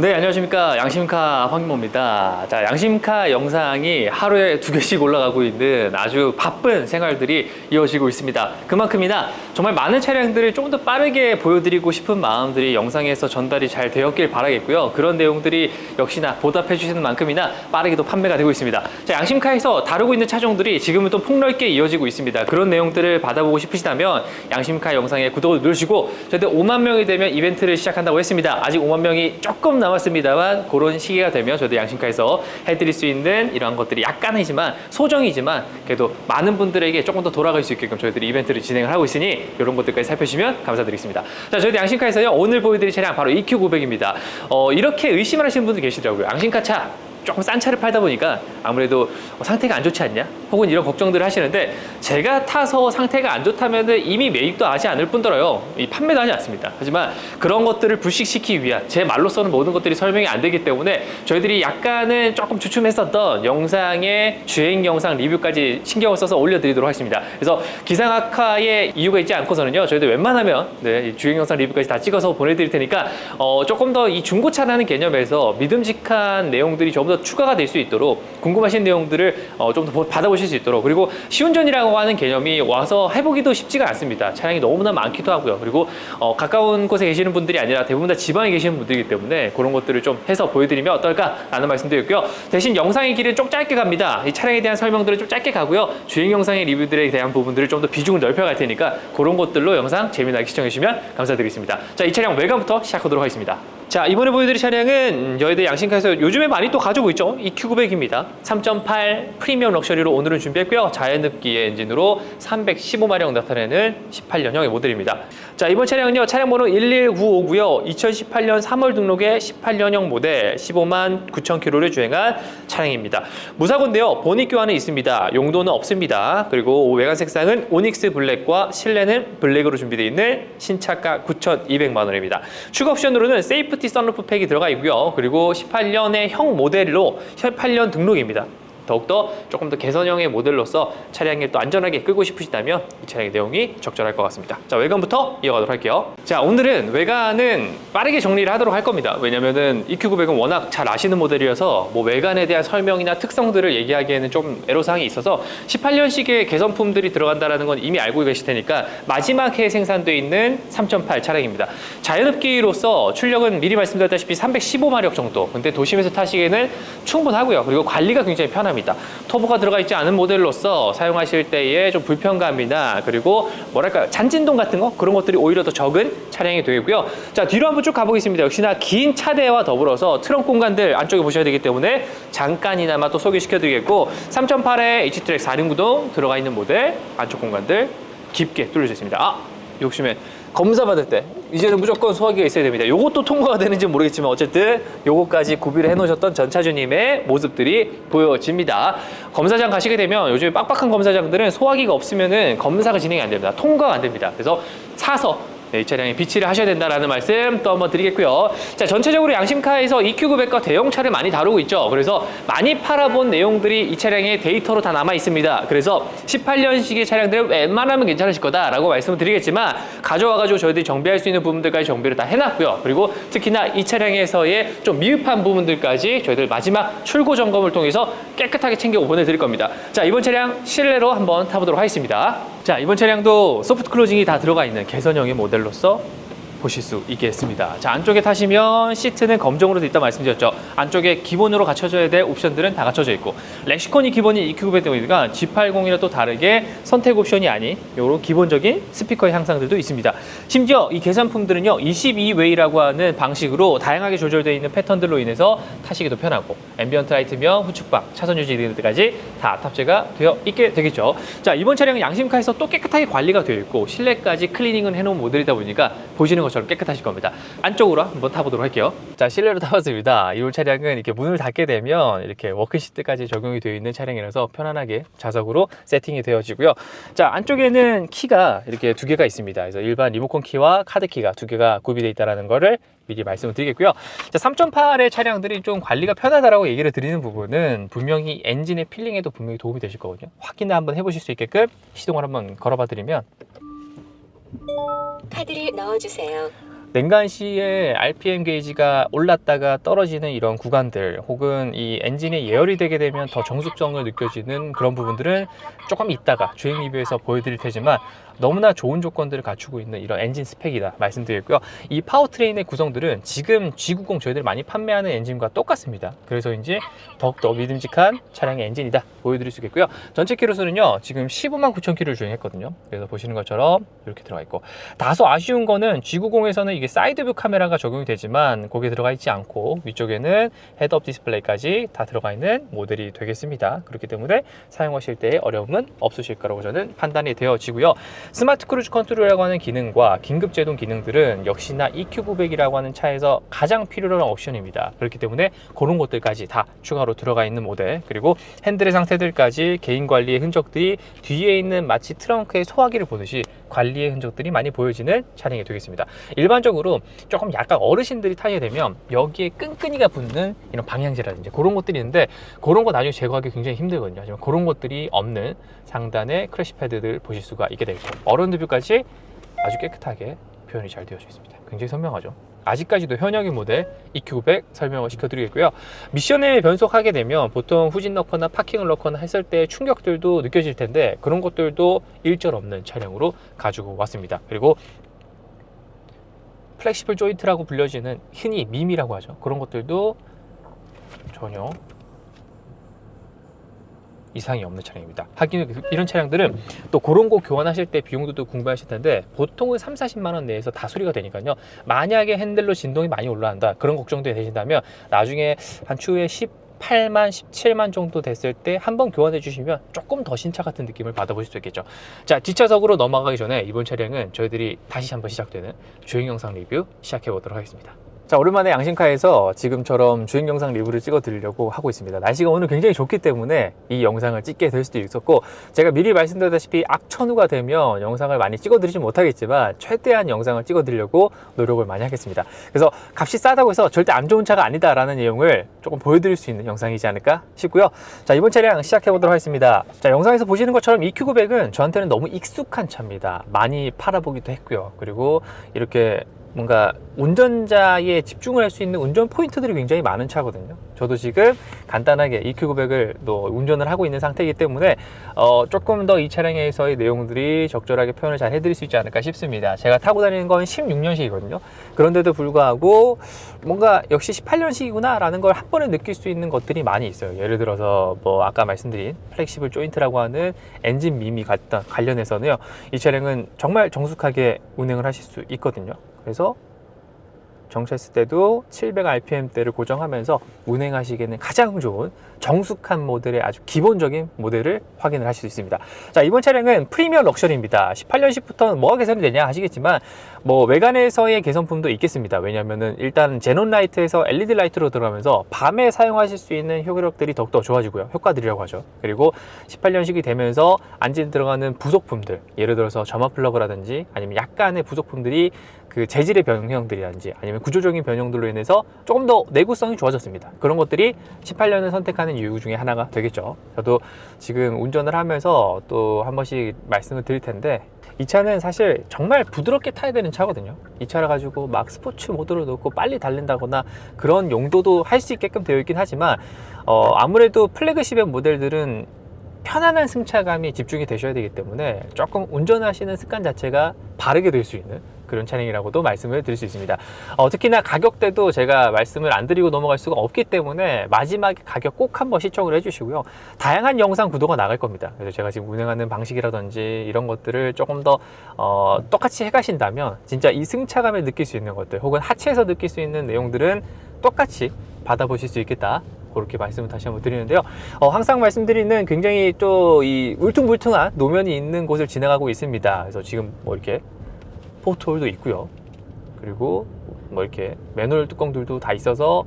네, 안녕하십니까. 양심카 황모입니다. 자, 양심카 영상이 하루에 두 개씩 올라가고 있는 아주 바쁜 생활들이 이어지고 있습니다. 그만큼이나 정말 많은 차량들을 좀 더 빠르게 보여드리고 싶은 마음들이 영상에서 전달이 잘 되었길 바라겠고요. 그런 내용들이 역시나 보답해 주시는 만큼이나 빠르게도 판매가 되고 있습니다. 자, 양심카에서 다루고 있는 차종들이 지금은 또 폭넓게 이어지고 있습니다. 그런 내용들을 받아보고 싶으시다면 양심카 영상에 구독을 누르시고 저희들 5만 명이 되면 이벤트를 시작한다고 했습니다. 아직 5만 명이 조금 남 았습니다만 그런 시기가 되면 저희들 양심카에서 해드릴 수 있는 이러한 것들이 약간이지만 소정이지만 그래도 많은 분들에게 조금 더 돌아갈 수 있게끔 저희들이 이벤트를 진행을 하고 있으니 이런 것들까지 살펴주시면 감사드리겠습니다. 자, 저희들 양심카에서요 오늘 보여드릴 차량 바로 EQ900입니다. 어, 이렇게 의심을 하시는 분들 계시더라고요. 양심카 차 조금 싼 차를 팔다 보니까 아무래도 어, 상태가 안 좋지 않냐? 혹은 이런 걱정들을 하시는데 제가 타서 상태가 안 좋다면 이미 매입도 하지 않을 뿐더러요. 이 판매도 하지 않습니다. 하지만 그런 것들을 불식시키기 위한 제 말로서는 모든 것들이 설명이 안 되기 때문에 저희들이 약간은 조금 주춤했었던 영상의 주행 영상 리뷰까지 신경을 써서 올려드리도록 하겠습니다. 그래서 기상악화의 이유가 있지 않고서는요. 저희들 웬만하면 네, 이 주행 영상 리뷰까지 다 찍어서 보내드릴 테니까 어, 조금 더 이 중고차라는 개념에서 믿음직한 내용들이 조금 더 추가가 될 수 있도록 궁금하신 내용들을 어, 좀 더 받아보실 수 있도록 그리고 시운전이라고 하는 개념이 와서 해보기도 쉽지가 않습니다. 차량이 너무나 많기도 하고요. 그리고 어, 가까운 곳에 계시는 분들이 아니라 대부분 다 지방에 계시는 분들이기 때문에 그런 것들을 좀 해서 보여드리면 어떨까라는 말씀드렸고요. 대신 영상의 길은 좀 짧게 갑니다. 이 차량에 대한 설명들은 좀 짧게 가고요. 주행 영상의 리뷰들에 대한 부분들을 좀 더 비중을 넓혀갈 테니까 그런 것들로 영상 재미나게 시청해주시면 감사드리겠습니다. 자, 이 차량 외관부터 시작하도록 하겠습니다. 자, 이번에 보여드릴 차량은 저희들 양심카에서 요즘에 많이 또 가지고 있죠. 이 Q900입니다. 3.8 프리미엄 럭셔리로 오늘은 준비했고요. 자연흡기의 엔진으로 315마력 나타내는 18년형의 모델입니다. 자, 이번 차량은요. 차량 번호 11959고요. 2018년 3월 등록의 18년형 모델 15만 9천 킬로를 주행한 차량입니다. 무사고인데요. 보닛 교환은 있습니다. 용도는 없습니다. 그리고 외관 색상은 오닉스 블랙과 실내는 블랙으로 준비되어 있는 신차가 9,200만 원입니다. 추가 옵션으로는 세이프 티 선루프 팩이 들어가 있고요. 그리고 18년의 형 모델로 18년 등록입니다. 더욱더 조금 더 개선형의 모델로서 차량을 또 안전하게 끌고 싶으시다면 이 차량의 내용이 적절할 것 같습니다. 자, 외관부터 이어가도록 할게요. 자, 오늘은 외관은 빠르게 정리를 하도록 할 겁니다. 왜냐면은 EQ900은 워낙 잘 아시는 모델이어서 뭐 외관에 대한 설명이나 특성들을 얘기하기에는 좀 애로사항이 있어서 18년식의 개선품들이 들어간다는 건 이미 알고 계실 테니까 마지막 해에 생산되어 있는 3.8 차량입니다. 자연흡기로서 출력은 미리 말씀드렸다시피 315마력 정도. 근데 도심에서 타시기에는 충분하고요. 그리고 관리가 굉장히 편합니다. 터보가 들어가 있지 않은 모델로서 사용하실 때의 좀 불편감이나 그리고 뭐랄까 잔진동 같은 거 그런 것들이 오히려 더 적은 차량이 되고요. 자 뒤로 한번 쭉 가보겠습니다. 역시나 긴 차대와 더불어서 트렁크 공간들 안쪽에 보셔야 되기 때문에 잠깐이나마 또 소개시켜드리겠고 3.8에 H트랙 4륜 구동 들어가 있는 모델 안쪽 공간들 깊게 뚫려져 있습니다. 아 욕심에 검사 받을 때 이제는 무조건 소화기가 있어야 됩니다. 요것도 통과가 되는지 모르겠지만 어쨌든 요거까지 구비를 해놓으셨던 전차주님의 모습들이 보여집니다. 검사장 가시게 되면 요즘에 빡빡한 검사장들은 소화기가 없으면은 검사가 진행이 안 됩니다. 통과가 안 됩니다. 그래서 사서 네, 이 차량에 비치를 하셔야 된다라는 말씀 또 한번 드리겠고요. 자, 전체적으로 양심카에서 EQ900과 대형차를 많이 다루고 있죠. 그래서 많이 팔아본 내용들이 이 차량의 데이터로 다 남아 있습니다. 그래서 18년식의 차량들은 웬만하면 괜찮으실 거다라고 말씀을 드리겠지만 가져와가지고 저희들이 정비할 수 있는 부분들까지 정비를 다 해놨고요. 그리고 특히나 이 차량에서의 좀 미흡한 부분들까지 저희들 마지막 출고 점검을 통해서 깨끗하게 챙겨 보내드릴 겁니다. 자, 이번 차량 실내로 한번 타보도록 하겠습니다. 자, 이번 차량도 소프트 클로징이 다 들어가 있는 개선형의 모델로서 보실 수 있겠습니다. 자, 안쪽에 타시면 시트는 검정으로 돼 있다 말씀드렸죠. 안쪽에 기본으로 갖춰져야 될 옵션들은 다 갖춰져 있고 렉시콘이 기본인 EQ900 때문이니까 G80이랑 또 다르게 선택 옵션이 아닌 이런 기본적인 스피커의 향상들도 있습니다. 심지어 이 계산품들은요 22웨이라고 하는 방식으로 다양하게 조절되어 있는 패턴들로 인해서 타시기도 편하고 앰비언트 라이트며 후측방, 차선 유지 등까지 다 탑재가 되어 있게 되겠죠. 자 이번 차량은 양심카에서 또 깨끗하게 관리가 되어 있고 실내까지 클리닝을 해놓은 모델이다 보니까 보시는 것 처럼 깨끗하실 겁니다. 안쪽으로 한번 타보도록 할게요. 자 실내로 타봤습니다. 이 차량은 이렇게 문을 닫게 되면 이렇게 워크시트까지 적용이 되어 있는 차량이라서 편안하게 좌석으로 세팅이 되어지고요. 자 안쪽에는 키가 이렇게 두 개가 있습니다. 그래서 일반 리모컨 키와 카드 키가 두 개가 구비되어 있다는 거를 미리 말씀을 드리겠고요. 자, 3.8의 차량들이 좀 관리가 편하다라고 얘기를 드리는 부분은 분명히 엔진의 필링에도 분명히 도움이 되실 거거든요. 확인을 한번 해보실 수 있게끔 시동을 한번 걸어봐 드리면 카드를 넣어주세요. 냉간 시에 RPM 게이지가 올랐다가 떨어지는 이런 구간들 혹은 이 엔진이 예열이 되게 되면 더 정숙성을 느껴지는 그런 부분들은 조금 있다가 주행 리뷰에서 보여드릴 테지만 너무나 좋은 조건들을 갖추고 있는 이런 엔진 스펙이다 말씀드리고요. 이 파워트레인의 구성들은 지금 G90 저희들 많이 판매하는 엔진과 똑같습니다. 그래서인지 더욱더 믿음직한 차량의 엔진이다 보여드릴 수 있겠고요. 전체 키로수는요 지금 15만 9천 킬로를 주행했거든요. 그래서 보시는 것처럼 이렇게 들어가 있고 다소 아쉬운 거는 G90에서는 이게 사이드뷰 카메라가 적용이 되지만 거기에 들어가 있지 않고 위쪽에는 헤드업 디스플레이까지 다 들어가 있는 모델이 되겠습니다. 그렇기 때문에 사용하실 때 어려움은 없으실 거라고 저는 판단이 되어지고요. 스마트 크루즈 컨트롤이라고 하는 기능과 긴급 제동 기능들은 역시나 EQ900이라고 하는 차에서 가장 필요한 옵션입니다. 그렇기 때문에 그런 것들까지 다 추가로 들어가 있는 모델 그리고 핸들의 상태들까지 개인 관리의 흔적들이 뒤에 있는 마치 트렁크의 소화기를 보듯이 관리의 흔적들이 많이 보여지는 차량이 되겠습니다. 일반적으로 조금 약간 어르신들이 타게 되면 여기에 끈끈이가 붙는 이런 방향제라든지 그런 것들이 있는데 그런 거 나중에 제거하기 굉장히 힘들거든요. 하지만 그런 것들이 없는 상단의 크래시 패드들 보실 수가 있게 되고 어런드 뷰까지 아주 깨끗하게 표현이 잘 되어져 있습니다. 굉장히 선명하죠. 아직까지도 현역의 모델 EQ900 설명을 시켜드리겠고요. 미션에 변속하게 되면 보통 후진 넣거나 파킹을 넣거나 했을 때 충격들도 느껴질 텐데 그런 것들도 일절 없는 차량으로 가지고 왔습니다. 그리고 플렉시블 조인트라고 불려지는 흔히 밈이라고 하죠. 그런 것들도 전혀 이상이 없는 차량입니다. 하긴 이런 차량들은 또 그런 거 교환하실 때 비용도 또 궁금하실 텐데 보통은 3, 40만 원 내에서 다 수리가 되니까요. 만약에 핸들로 진동이 많이 올라간다 그런 걱정도 되신다면 나중에 한 추후에 18만, 17만 정도 됐을 때 한 번 교환해 주시면 조금 더 신차 같은 느낌을 받아보실 수 있겠죠. 자, 뒷차석으로 넘어가기 전에 이번 차량은 저희들이 다시 한번 시작되는 주행 영상 리뷰 시작해 보도록 하겠습니다. 자, 오랜만에 양심카에서 지금처럼 주행 영상 리뷰를 찍어 드리려고 하고 있습니다. 날씨가 오늘 굉장히 좋기 때문에 이 영상을 찍게 될 수도 있었고, 제가 미리 말씀드렸다시피 악천후가 되면 영상을 많이 찍어 드리지 못하겠지만, 최대한 영상을 찍어 드리려고 노력을 많이 하겠습니다. 그래서 값이 싸다고 해서 절대 안 좋은 차가 아니다 라는 내용을 조금 보여드릴 수 있는 영상이지 않을까 싶고요. 자, 이번 차량 시작해 보도록 하겠습니다. 자, 영상에서 보시는 것처럼 EQ900은 저한테는 너무 익숙한 차입니다. 많이 팔아보기도 했고요. 그리고 이렇게 뭔가 운전자에 집중을 할 수 있는 운전 포인트들이 굉장히 많은 차거든요. 저도 지금 간단하게 EQ900을 또 운전을 하고 있는 상태이기 때문에 어, 조금 더 이 차량에서의 내용들이 적절하게 표현을 잘 해드릴 수 있지 않을까 싶습니다. 제가 타고 다니는 건 16년식이거든요. 그런데도 불구하고 뭔가 역시 18년식이구나 라는 걸 한 번에 느낄 수 있는 것들이 많이 있어요. 예를 들어서 뭐 아까 말씀드린 플렉시블 조인트라고 하는 엔진 갔다 관련해서는요. 이 차량은 정말 정숙하게 운행을 하실 수 있거든요. 그래서 정차했을 때도 700rpm대를 고정하면서 운행하시기에는 가장 좋은 정숙한 모델의 아주 기본적인 모델을 확인을 하실 수 있습니다. 자, 이번 차량은 프리미엄 럭셔리입니다. 18년식부터는 뭐가 개선이 되냐 하시겠지만 뭐 외관에서의 개선품도 있겠습니다. 왜냐면은 일단 제논 라이트에서 LED 라이트로 들어가면서 밤에 사용하실 수 있는 효력들이 더욱더 좋아지고요. 효과들이라고 하죠. 그리고 18년식이 되면서 안진 들어가는 부속품들, 예를 들어서 점화 플러그라든지 아니면 약간의 부속품들이 그 재질의 변형들이라든지 아니면 구조적인 변형들로 인해서 조금 더 내구성이 좋아졌습니다. 그런 것들이 18년을 선택하는 이유 중에 하나가 되겠죠. 저도 지금 운전을 하면서 또 한 번씩 말씀을 드릴 텐데 이 차는 사실 정말 부드럽게 타야 되는 차거든요. 이 차를 가지고 막 스포츠 모드로 놓고 빨리 달린다거나 그런 용도도 할 수 있게끔 되어 있긴 하지만 어, 아무래도 플래그십의 모델들은 편안한 승차감이 집중이 되셔야 되기 때문에 조금 운전하시는 습관 자체가 바르게 될 수 있는 그런 차량이라고도 말씀을 드릴 수 있습니다. 어, 특히나 가격대도 제가 말씀을 안 드리고 넘어갈 수가 없기 때문에 마지막에 가격 꼭 한번 시청을 해주시고요. 다양한 영상 구도가 나갈 겁니다. 그래서 제가 지금 운행하는 방식이라든지 이런 것들을 조금 더 어, 똑같이 해가신다면 진짜 이 승차감을 느낄 수 있는 것들 혹은 하체에서 느낄 수 있는 내용들은 똑같이 받아보실 수 있겠다. 그렇게 말씀을 다시 한번 드리는데요. 어, 항상 말씀드리는 굉장히 또 이 울퉁불퉁한 노면이 있는 곳을 지나가고 있습니다. 그래서 지금 뭐 이렇게 포트홀도 있고요. 그리고 뭐 이렇게 맨홀 뚜껑들도 다 있어서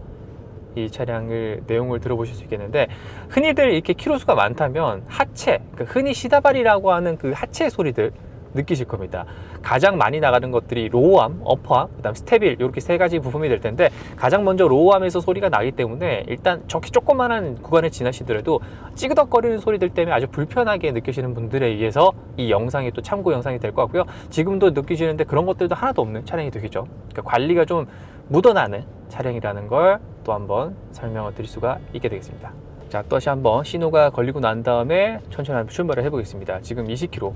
이 차량을 내용을 들어보실 수 있겠는데 흔히들 이렇게 키로수가 많다면 하체, 그 흔히 시다발이라고 하는 그 하체 소리들 느끼실 겁니다. 가장 많이 나가는 것들이 로우암, 어퍼암, 그다음 스테빌 이렇게 세 가지 부품이 될 텐데 가장 먼저 로우암에서 소리가 나기 때문에 일단 저기 조그만한 구간을 지나시더라도 찌그덕거리는 소리들 때문에 아주 불편하게 느끼시는 분들에 의해서 이 영상이 또 참고 영상이 될 것 같고요. 지금도 느끼시는데 그런 것들도 하나도 없는 차량이 되겠죠. 그러니까 관리가 좀 묻어나는 차량이라는 걸 또 한번 설명을 드릴 수가 있게 되겠습니다. 자, 또 다시 한번 신호가 걸리고 난 다음에 천천히 출발을 해보겠습니다. 지금 20km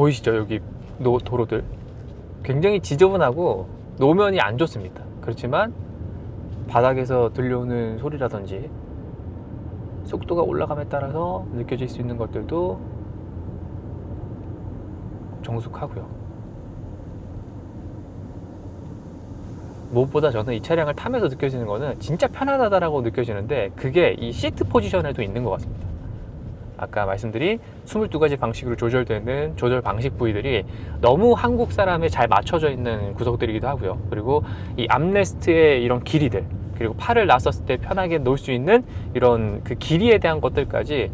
보이시죠? 여기 노, 도로들 굉장히 지저분하고 노면이 안 좋습니다. 그렇지만 바닥에서 들려오는 소리라든지 속도가 올라감에 따라서 느껴질 수 있는 것들도 정숙하고요. 무엇보다 저는 이 차량을 타면서 느껴지는 거는 진짜 편안하다라고 느껴지는데 그게 이 시트 포지션에도 있는 것 같습니다. 아까 말씀드린 22가지 방식으로 조절되는 조절 방식 부위들이 너무 한국 사람에 잘 맞춰져 있는 구석들이기도 하고요. 그리고 이 암레스트의 이런 길이들 그리고 팔을 놨었을 때 편하게 놓을 수 있는 이런 그 길이에 대한 것들까지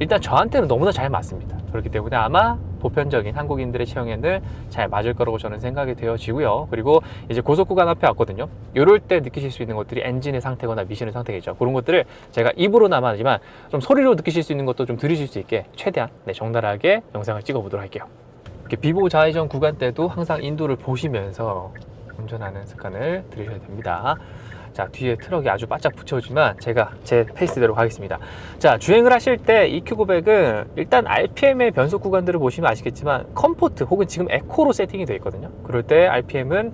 일단 저한테는 너무나 잘 맞습니다. 그렇기 때문에 아마 보편적인 한국인들의 체형에는 잘 맞을 거라고 저는 생각이 되어지고요. 그리고 이제 고속 구간 앞에 왔거든요. 이럴 때 느끼실 수 있는 것들이 엔진의 상태거나 미션의 상태겠죠. 그런 것들을 제가 입으로나마 하지만 좀 소리로 느끼실 수 있는 것도 좀 들으실 수 있게 최대한 네, 적나라하게 영상을 찍어 보도록 할게요. 이렇게 비보 좌회전 구간 때도 항상 인도를 보시면서 운전하는 습관을 들이셔야 됩니다. 자 뒤에 트럭이 아주 바짝 붙여오지만 제가 제 페이스대로 가겠습니다. 자 주행을 하실 때 EQ900은 일단 RPM의 변속 구간들을 보시면 아시겠지만 컴포트 혹은 지금 에코로 세팅이 되어 있거든요. 그럴 때 RPM은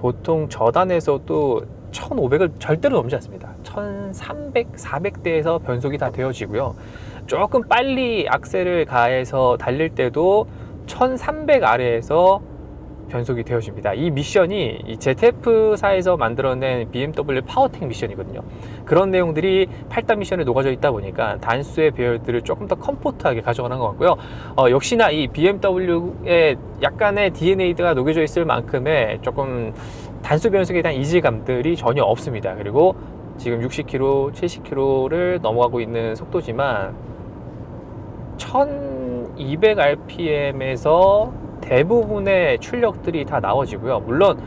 보통 저단에서도 1500을 절대로 넘지 않습니다. 1300, 400대에서 변속이 다 되어지고요. 조금 빨리 악셀을 가해서 달릴 때도 1300 아래에서 변속이 되어집니다. 이 미션이 이 ZF4에서 만들어낸 BMW 파워텍 미션이거든요. 그런 내용들이 8단 미션에 녹아져 있다 보니까 단수의 배열들을 조금 더 컴포트하게 가져가는 것 같고요. 어, 역시나 이 BMW의 약간의 DNA가 녹여져 있을 만큼의 조금 단수 변속에 대한 이질감들이 전혀 없습니다. 그리고 지금 60km, 70km를 넘어가고 있는 속도지만 1200rpm에서 대부분의 출력들이 다 나와지고요. 물론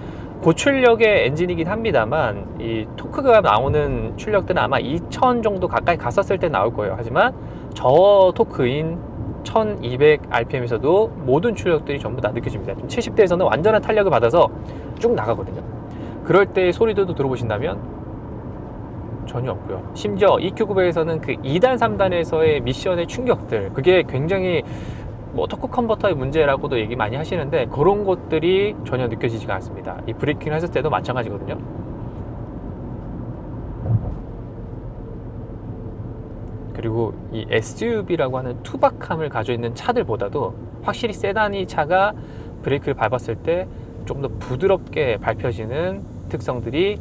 고출력의 엔진이긴 합니다만 이 토크가 나오는 출력들은 아마 2000 정도 가까이 갔었을 때 나올 거예요. 하지만 저 토크인 1200rpm에서도 모든 출력들이 전부 다 느껴집니다. 70대에서는 완전한 탄력을 받아서 쭉 나가거든요. 그럴 때 소리들도 들어보신다면 전혀 없고요. 심지어 EQ900에서는 그 2단, 3단에서의 미션의 충격들, 그게 굉장히 뭐 토크 컨버터의 문제라고도 얘기 많이 하시는데 그런 것들이 전혀 느껴지지가 않습니다. 이 브레이킹 했을 때도 마찬가지거든요. 그리고 이 SUV라고 하는 투박함을 가지고 있는 차들보다도 확실히 세단이 차가 브레이크를 밟았을 때좀더 부드럽게 밟혀지는 특성들이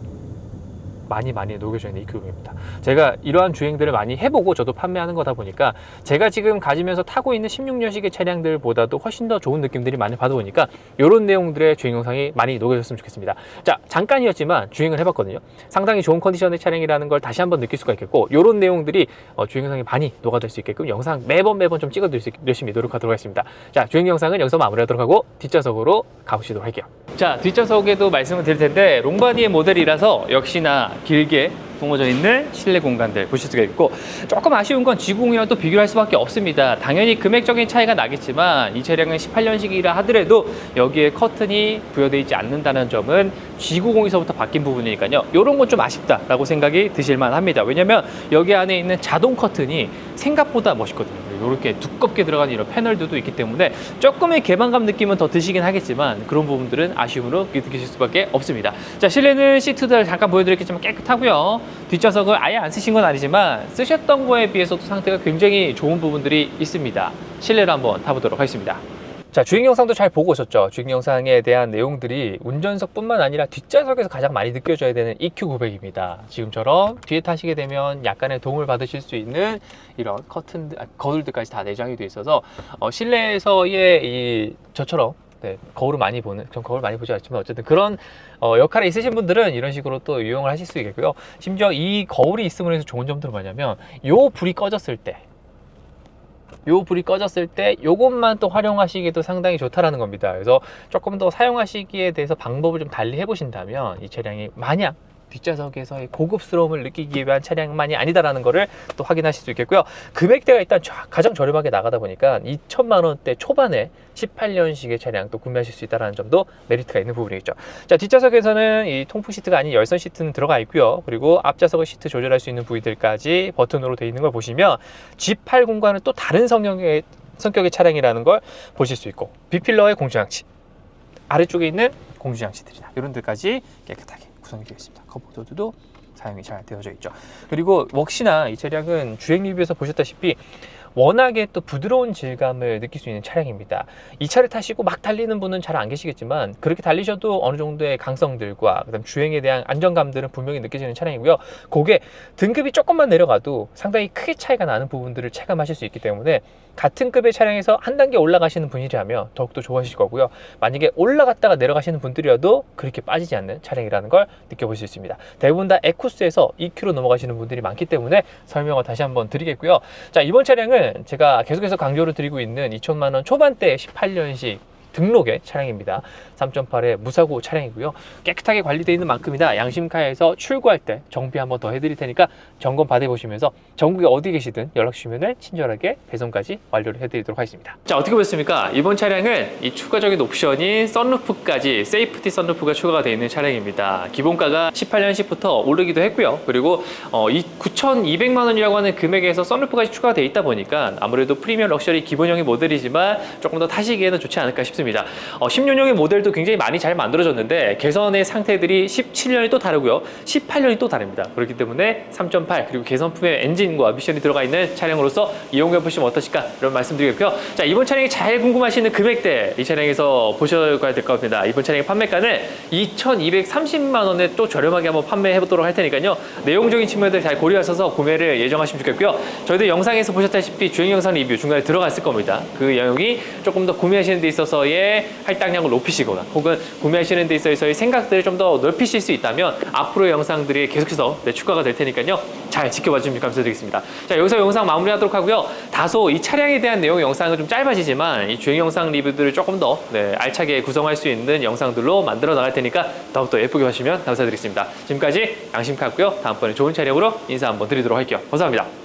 많이 많이 녹여져 있는 EQ입니다. 제가 이러한 주행들을 많이 해보고 저도 판매하는 거다 보니까 제가 지금 가지면서 타고 있는 16년식의 차량들보다도 훨씬 더 좋은 느낌들이 많이 받아보니까 이런 내용들의 주행 영상이 많이 녹여졌으면 좋겠습니다. 자 잠깐이었지만 주행을 해봤거든요. 상당히 좋은 컨디션의 차량이라는 걸 다시 한번 느낄 수가 있겠고 이런 내용들이 어, 주행 영상이 많이 녹아들 수 있게끔 영상 매번 매번 좀 찍어드릴 수 있게 열심히 노력하도록 하겠습니다. 자 주행 영상은 여기서 마무리하도록 하고 뒷좌석으로 가보시도록 할게요. 자 뒷좌석에도 말씀을 드릴 텐데 롱바디의 모델이라서 역시나 길게 품어져 있는 실내 공간들 보실 수가 있고 조금 아쉬운 건 G90이랑 또 비교를 할 수밖에 없습니다. 당연히 금액적인 차이가 나겠지만 이 차량은 18년식이라 하더라도 여기에 커튼이 부여되어 있지 않는다는 점은 G90에서부터 바뀐 부분이니까요. 이런 건 좀 아쉽다라고 생각이 드실만 합니다. 왜냐면 여기 안에 있는 자동 커튼이 생각보다 멋있거든요. 이렇게 두껍게 들어가는 이런 패널들도 있기 때문에 조금의 개방감 느낌은 더 드시긴 하겠지만 그런 부분들은 아쉬움으로 느끼실 수밖에 없습니다. 자 실내는 시트들 잠깐 보여드렸겠지만 깨끗하고요. 뒷좌석을 아예 안 쓰신 건 아니지만 쓰셨던 거에 비해서도 상태가 굉장히 좋은 부분들이 있습니다. 실내로 한번 타보도록 하겠습니다. 자 주행 영상도 잘 보고 오셨죠 주행 영상에 대한 내용들이 운전석 뿐만 아니라 뒷좌석에서 가장 많이 느껴져야 되는 EQ900입니다 지금처럼 뒤에 타시게 되면 약간의 도움을 받으실 수 있는 이런 커튼 아, 거울들까지 다 내장이 되어 있어서 어, 실내에서의 이 저처럼 네, 거울을 많이 보는, 전 거울 많이 보지 않지만 어쨌든 그런 어, 역할에 있으신 분들은 이런 식으로 또 이용을 하실 수 있겠고요. 심지어 이 거울이 있음으로 해서 좋은 점들은 뭐냐면 요 불이 꺼졌을 때 요 불이 꺼졌을 때 요것만 또 활용하시기도 상당히 좋다라는 겁니다. 그래서 조금 더 사용하시기에 대해서 방법을 좀 달리 해보신다면 이 차량이 만약 뒷좌석에서의 고급스러움을 느끼기 위한 차량만이 아니다라는 거를 또 확인하실 수 있겠고요. 금액대가 일단 자- 가장 저렴하게 나가다 보니까 2천만 원대 초반에 18년식의 차량 또 구매하실 수 있다는 점도 메리트가 있는 부분이겠죠. 자 뒷좌석에서는 이 통풍 시트가 아닌 열선 시트는 들어가 있고요. 그리고 앞좌석의 시트 조절할 수 있는 부위들까지 버튼으로 되어 있는 걸 보시면 G80과는 또 다른 성격의 성격의 차량이라는 걸 보실 수 있고 비필러의 공조장치 아래쪽에 있는 공조장치들이나 이런 데까지 깨끗하게 구성이 되어 있습니다. 컵보드도 사용이 잘 되어져 있죠. 그리고 역시나 이 차량은 주행 리뷰에서 보셨다시피 워낙에 또 부드러운 질감을 느낄 수 있는 차량입니다. 이 차를 타시고 막 달리는 분은 잘 안 계시겠지만 그렇게 달리셔도 어느 정도의 강성들과 그다음 주행에 대한 안정감들은 분명히 느껴지는 차량이고요. 그게 등급이 조금만 내려가도 상당히 크게 차이가 나는 부분들을 체감하실 수 있기 때문에 같은 급의 차량에서 한 단계 올라가시는 분이라면 더욱더 좋아하실 거고요. 만약에 올라갔다가 내려가시는 분들이어도 그렇게 빠지지 않는 차량이라는 걸 느껴보실 수 있습니다. 대부분 다 에쿠스에서 2km 넘어가시는 분들이 많기 때문에 설명을 다시 한번 드리겠고요. 자, 이번 차량은 제가 계속해서 강조를 드리고 있는 2천만 원 초반대 18년식 등록의 차량입니다. 3.8의 무사고 차량이고요. 깨끗하게 관리되어 있는 만큼이나 양심카에서 출고할 때 정비 한번 더 해드릴 테니까 점검 받아보시면서 전국에 어디 계시든 연락 주시면 친절하게 배송까지 완료를 해드리도록 하겠습니다. 자 어떻게 보셨습니까? 이번 차량은 이 추가적인 옵션인 썬루프까지 세이프티 썬루프가 추가가 되어 있는 차량입니다. 기본가가 18년식부터 오르기도 했고요. 그리고 어, 이 9,200만 원이라고 하는 금액에서 썬루프까지 추가가 되어 있다 보니까 아무래도 프리미엄 럭셔리 기본형의 모델이지만 조금 더 타시기에는 좋지 않을까 싶습니다. 어, 16년형의 모델도 굉장히 많이 잘 만들어졌는데 개선의 상태들이 17년이 또 다르고요. 18년이 또 다릅니다. 그렇기 때문에 3.8 그리고 개선품의 엔진과 미션이 들어가 있는 차량으로서 이용해 보시면 어떠실까 이런 말씀드리겠고요. 자 이번 차량이 잘 궁금하시는 금액대 이 차량에서 보셔야 될것 같습니다. 이번 차량의 판매가는 2,230만 원에 또 저렴하게 한번 판매해 보도록 할 테니까요. 내용적인 측면들 잘 고려하셔서 구매를 예정하시면 좋겠고요. 저희도 영상에서 보셨다시피 주행 영상 리뷰 중간에 들어갔을 겁니다. 그 내용이 조금 더 구매하시는 데 있어서 의 할당량을 높이시거나 혹은 구매하시는 데 있어서의 생각들을 좀 더 넓히실 수 있다면 앞으로의 영상들이 계속해서 네, 추가가 될 테니까요. 잘 지켜봐 주시면 감사드리겠습니다. 자, 여기서 영상 마무리하도록 하고요. 다소 이 차량에 대한 내용 영상은 좀 짧아지지만 이 주행 영상 리뷰들을 조금 더 네, 알차게 구성할 수 있는 영상들로 만들어 나갈 테니까 더욱더 예쁘게 봐주시면 감사드리겠습니다. 지금까지 양심카고요. 다음번에 좋은 차량으로 인사 한번 드리도록 할게요. 감사합니다.